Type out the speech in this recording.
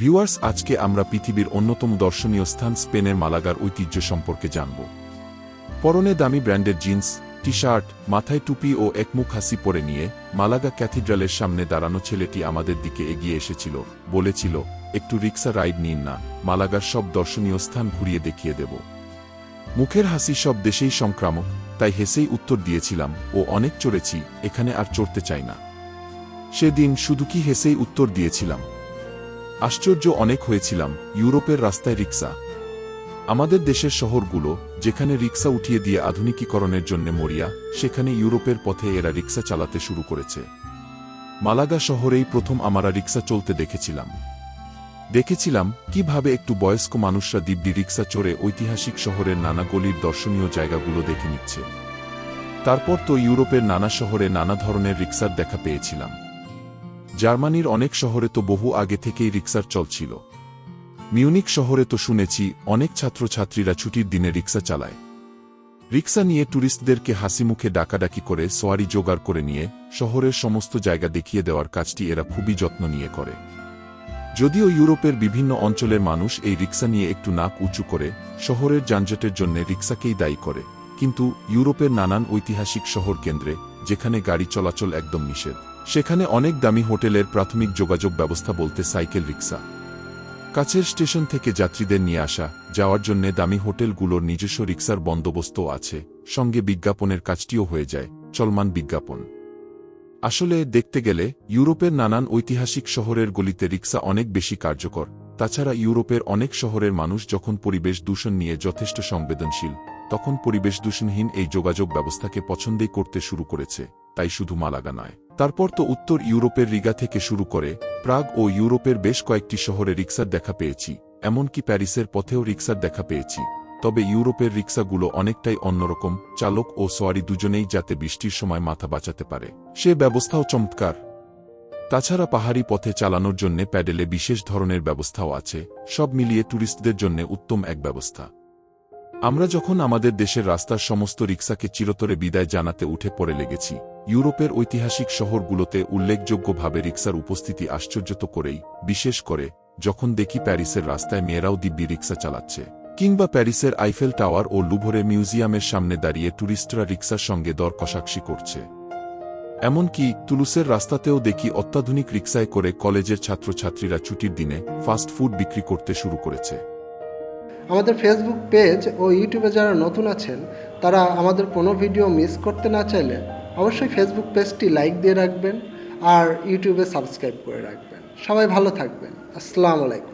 Viewers আজকে আমরা পৃথিবীর অন্যতম দর্শনীয় স্থান স্পেনের মালাগার ঐতিহ্য সম্পর্কে জানব। পরনে দামি ব্র্যান্ডের জিন্স টি শার্ট মাথায় টুপি ও একমুখ হাসি পরে নিয়ে মালাগা ক্যাথিড্রালের সামনে দাঁড়ানো ছেলেটি আমাদের দিকে এগিয়ে এসেছিল, বলেছিল, একটু রিক্সা রাইড নিন না, মালাগার সব দর্শনীয় স্থান ঘুরিয়ে দেখিয়ে দেব। মুখের হাসি সব দেশেই সংক্রামক, তাই হেসেই উত্তর দিয়েছিলাম, ও অনেক চড়েছি, এখানে আর চড়তে চাই না। সেদিন শুধু কি হেসেই উত্তর দিয়েছিলাম আশ্চর্য অনেক হয়েছিলাম, ইউরোপের রাস্তায় রিক্সা। আমাদের দেশের শহরগুলো, যেখানে রিক্সা উঠিয়ে দিয়ে আধুনিকীকরণের জন্য মরিয়া, সেখানে ইউরোপের পথে এরা রিক্সা চালাতে শুরু করেছে। মালাগা শহরেই প্রথম আমরা রিক্সা চলতে দেখেছিলাম। দেখেছিলাম, কীভাবে একটু বয়স্ক মানুষরা দিব্যি রিক্সা চড়ে ঐতিহাসিক শহরের নানা গলির দর্শনীয় জায়গাগুলো দেখে নিচ্ছে। তারপর তো ইউরোপের নানা শহরে নানা ধরনের রিক্সার দেখা পেয়েছিলাম। জার্মানির অনেক শহরে তো বহু আগে থেকেই রিক্সার চল ছিল। মিউনিক শহরে তো শুনেছি, অনেক ছাত্রছাত্রীরা ছুটির দিনে রিক্সা চালায়। রিক্সা নিয়ে ট্যুরিস্টদেরকে হাসিমুখে ডাকাডাকি করে সোয়ারি জোগাড় করে নিয়ে শহরের সমস্ত জায়গা দেখিয়ে দেওয়ার কাজটি এরা খুবই যত্ন নিয়ে করে। যদিও ইউরোপের বিভিন্ন অঞ্চলের মানুষ এই রিক্সা নিয়ে একটু নাক উঁচু করে, শহরের যানজটের জন্য রিক্সাকেই দায়ী করে। কিন্তু ইউরোপের নানান ঐতিহাসিক শহর কেন্দ্রে, যেখানে গাড়ি চলাচল একদম নিষেধ, সেখানে অনেক দামি হোটেলের প্রাথমিক যোগাযোগ ব্যবস্থা বলতে সাইকেল রিক্সা কাছের স্টেশন থেকে যাত্রীদের নিয়ে আসা, যাওয়ার জন্য দামি হোটেলগুলোর নিজস্ব রিক্সার বন্দোবস্তও আছে, সঙ্গে বিজ্ঞাপনের কাজটিও হয়ে যায়, চলমান বিজ্ঞাপন। আসলে, দেখতে গেলে, ইউরোপের নানান ঐতিহাসিক শহরের গলিতে রিক্সা অনেক বেশি কার্যকর তাছাড়া ইউরোপের অনেক শহরের মানুষ যখন পরিবেশ দূষণ নিয়ে যথেষ্ট সংবেদনশীল, তখন পরিবেশ দূষণহীন এই যোগাযোগ ব্যবস্থাকে পছন্দই করতে শুরু করেছে, তাই শুধু মালাগা নয়। তারপর তো উত্তর ইউরোপের রিগা থেকে শুরু করে প্রাগ ও ইউরোপের বেশ কয়েকটি শহরে রিক্সার দেখা পেয়েছি, এমনকি প্যারিসের পথেও রিক্সার দেখা পেয়েছি। তবে ইউরোপের রিক্সাগুলো অনেকটাই অন্যরকম, চালক ও সোয়ারি দুজনেই যাতে বৃষ্টির সময় মাথা বাঁচাতে পারে। সে ব্যবস্থাও চমৎকার। তাছাড়া পাহাড়ি পথে চালানোর জন্য প্যাডেলে বিশেষ ধরনের ব্যবস্থাও আছে, সব মিলিয়ে ট্যুরিস্টদের জন্য উত্তম এক ব্যবস্থা। আমরা যখন আমাদের দেশের রাস্তার সমস্ত রিক্সাকে চিরতরে বিদায় জানাতে উঠে পড়ে লেগেছি, ইউরোপের ঐতিহাসিক শহরগুলোতে উল্লেখযোগ্যভাবে রিক্সার উপস্থিতি আশ্চর্য তো করেই, বিশেষ করে, যখন দেখি প্যারিসের রাস্তায় মেয়েরাও দিব্যি রিক্সা চালাচ্ছে। কিংবা প্যারিসের আইফেল টাওয়ার ও লুভরে মিউজিয়ামের সামনে দাঁড়িয়ে ট্যুরিস্টরা রিক্সার সঙ্গে দর কষাকষি করছে। এমনকি তুলুসের রাস্তাতেও দেখি অত্যাধুনিক রিক্সায় করে কলেজের ছাত্রছাত্রীরা ছুটির দিনে ফাস্ট ফুড বিক্রি করতে শুরু করেছে। আমাদের ফেসবুক পেজ ও ইউটিউবে যারা নতুন আছেন, তারা আমাদের কোনো ভিডিও মিস করতে না চাইলে অবশ্যই ফেসবুক পেজটি লাইক দিয়ে রাখবেন আর ইউটিউবে সাবস্ক্রাইব করে রাখবেন। সবাই ভালো থাকবেন। আসসালামু আলাইকুম।